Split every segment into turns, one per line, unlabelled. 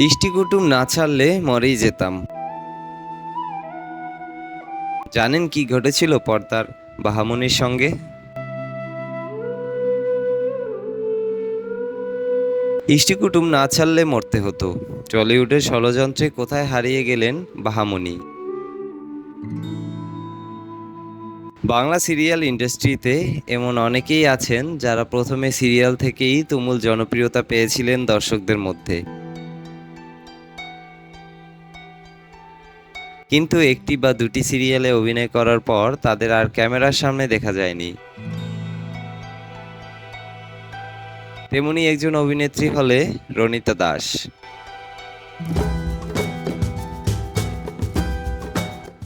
ইষ্টিকুটুম না ছাড়লে মরেই যেতাম। জানেন কি ঘটেছিল পর্দার বাহামনির সঙ্গে? ইষ্টিকুটুম না ছাড়লে মরতে হতো। টলিউডের ষড়যন্ত্রে কোথায় হারিয়ে গেলেন বাহামনি? বাংলা সিরিয়াল ইন্ডাস্ট্রিতে এমন অনেকেই আছেন যারা প্রথমে সিরিয়াল থেকেই তুমুল জনপ্রিয়তা পেয়েছিলেন দর্শকদের মধ্যে। কিন্তু একটি বা দুটি সিরিয়ালে অভিনয় করার পর তাদের আর ক্যামেরার সামনে দেখা যায়নি। তেমনি একজন অভিনেত্রী হলে রনিতা দাস।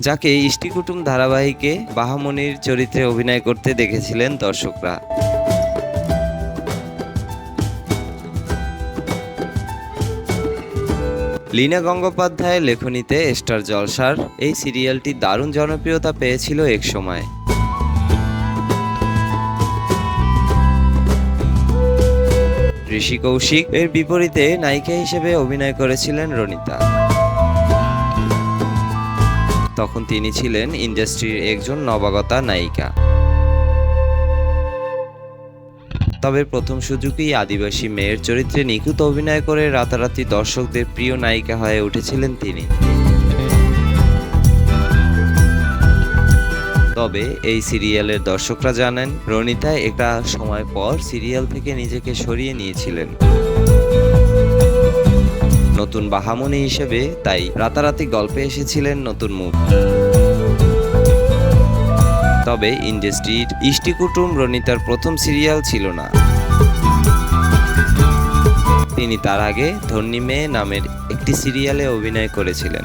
যাকে ইষ্টিকুটুম ধারাবাহিকে বাহামনির চরিত্রে অভিনয় করতে দেখেছিলেন দর্শকরা। লীনা গঙ্গোপাধ্যায়ের লেখনীতে স্টার জলসার এই সিরিয়ালটি দারুণ জনপ্রিয়তা পেয়েছিল এক সময়। ঋষি কৌশিক এর বিপরীতে নায়িকা হিসেবে অভিনয় করেছিলেন রনিতা। তখন তিনি ছিলেন ইন্ডাস্ট্রির একজন নবাগতা নায়িকা। তবে প্রথম সুযোগেই আদিবাসী মেয়ের চরিত্রে নিখুঁত অভিনয় করে রাতারাতি দর্শকদের প্রিয় নায়িকা হয়ে উঠেছিলেন তিনি। তবে এই সিরিয়ালের দর্শকরা জানেন, রনিতা একটা সময় পর সিরিয়াল থেকে নিজেকে সরিয়ে নিয়েছিলেন। নতুন বাহামনি হিসেবে তাই রাতারাতি গল্পে এসেছিলেন নতুন মুখ। তবে ইন্ডাস্ট্রির ইষ্টিকুটুম রনিতার প্রথম সিরিয়াল ছিল না। তিনি তার আগে ধন্যী মেয়ে নামের একটি সিরিয়ালে অভিনয় করেছিলেন।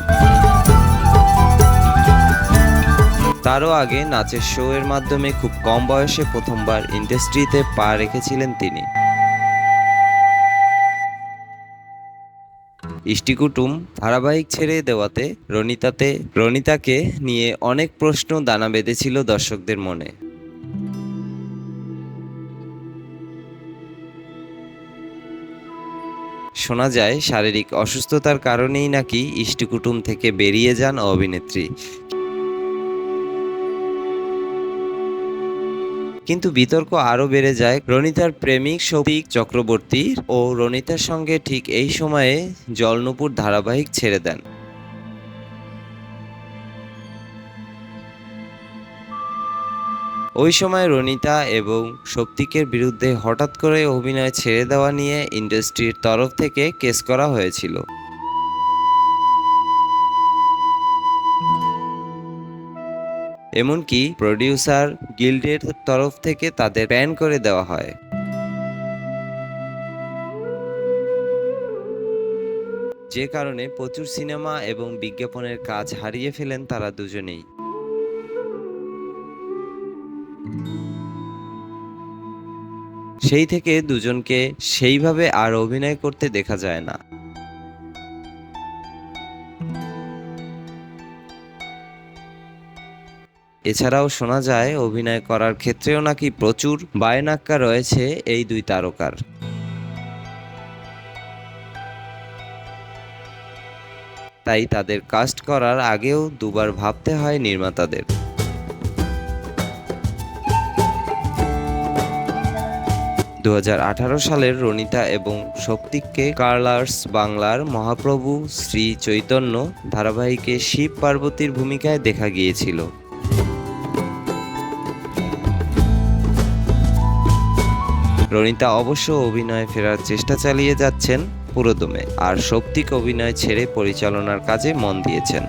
তারও আগে নাচের শো এর মাধ্যমে খুব কম বয়সে প্রথমবার ইন্ডাস্ট্রিতে পা রেখেছিলেন তিনি। ইষ্টিকুটুম ধারাবাহিক ছেড়ে দেওয়াতে রনিতাতে, রনিতাকে নিয়ে অনেক প্রশ্ন দানা বেঁধেছিল দর্শকদের মনে। শোনা যায়, শারীরিক অসুস্থতার কারণেই নাকি ইষ্টিকুটুম থেকে বেরিয়ে যান অভিনেত্রী। কিন্তু বিতর্ক আরও বেড়ে যায়। রনিতার প্রেমিক শফিক চক্রবর্তী ও রনিতার সঙ্গে ঠিক এই সময়ে জলনপুর ধারাবাহিক ছেড়ে দেন। ওই সময় রনিতা এবং শক্তিকের বিরুদ্ধে হঠাৎ করে অভিনয় ছেড়ে দেওয়া নিয়ে ইন্ডাস্ট্রির তরফ থেকে কেস করা হয়েছিল। এমনকি প্রডিউসার গিল্ডের তরফ থেকে তাদের ব্যান করে দেওয়া হয়। যে কারণে প্রচুর সিনেমা এবং বিজ্ঞাপনের কাজ হারিয়ে ফেলেন তারা দুজনেই। সেই থেকে দুজনকে সেইভাবে আর অভিনয় করতে দেখা যায় না। এছাড়াও শোনা যায়, অভিনয় করার ক্ষেত্রেও নাকি প্রচুর বায়নাক্কা রয়েছে এই দুই তারকার। তাই তাদের কাস্ট করার আগেও দুবার ভাবতে হয় নির্মাতাদের। দু হাজার আঠারো সালের রনিতা এবং শক্তিককে কার্লার্স বাংলার মহাপ্রভু শ্রী চৈতন্য ধারাবাহিকে শিব পার্বতীর ভূমিকায় দেখা গিয়েছিল। রনিতা অবশ্য অভিনয়ে ফেরার চেষ্টা চালিয়ে যাচ্ছেন পুরোদমে, আর শক্তিক অভিনয় ছেড়ে পরিচালনার কাজে মন দিয়েছেন।